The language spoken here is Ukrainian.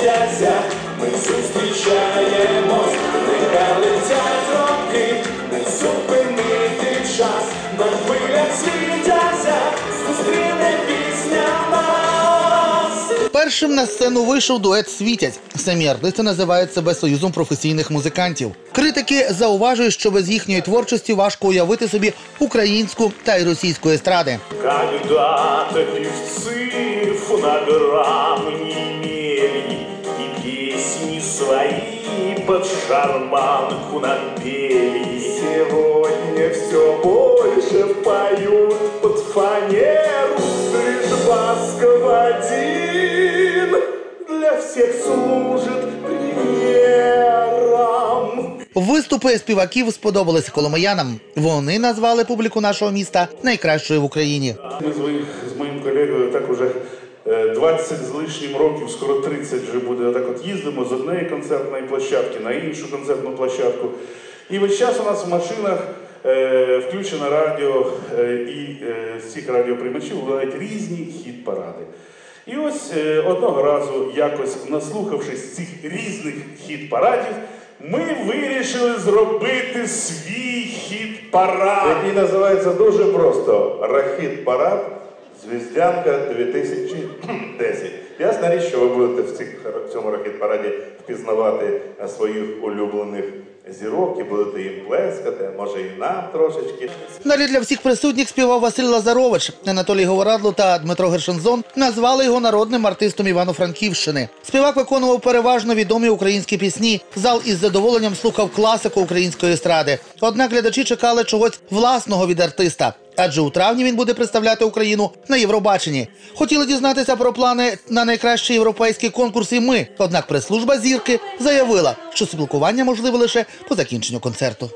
світяться, ми зустрічаємось, нехай летять роки, не зупинити час, на хвилях світяться, зустріне пісня нас. Першим на сцену вийшов дует Світять. Самі артисти називають себе союзом професійних музикантів. Критики зауважують, що без їхньої творчості важко уявити собі українську та й російську естради. Кандидати півців на грамні под шарманку напели Сегодня все больше поют под фанеру Лишь Басков один для всех служит примером Виступи співаків сподобалися коломиянам. Вони назвали публіку нашого міста найкращою в Україні. Ми з моїм, з моїм колегою так уже 20 з лишнім років, скоро 30 вже буде. Отак от їздимо з однієї концертної площадки на іншу концертну площадку. І весь час у нас в машинах е, включено радіо, е, і е, з цих радіоприймачів лунають різні хіт-паради. І ось е, одного разу, якось наслухавшись цих різних хіт-парадів, ми вирішили зробити свій хіт-парад. який називається дуже просто Рахіт Парад Звіздянка 2010. Ясна річ, що ви будете в, цих, в цьому рахіт параді впізнавати е, своїх улюблених зірок і будете їм плескати, може і нам трошечки. Далі для всіх присутніх співав Василь Лазарович. Анатолій Говорадло та Дмитро Гершензон назвали його народним артистом Івано-Франківщини. Співак виконував переважно відомі українські пісні. Зал із задоволенням слухав класику української естради. Однак глядачі чекали чогось власного від артиста. Адже у травні він буде представляти Україну на Євробаченні. Хотіли дізнатися про плани на найкращий європейський конкурс і ми. Однак прес-служба зірки заявила, що спілкування можливе лише по закінченню концерту.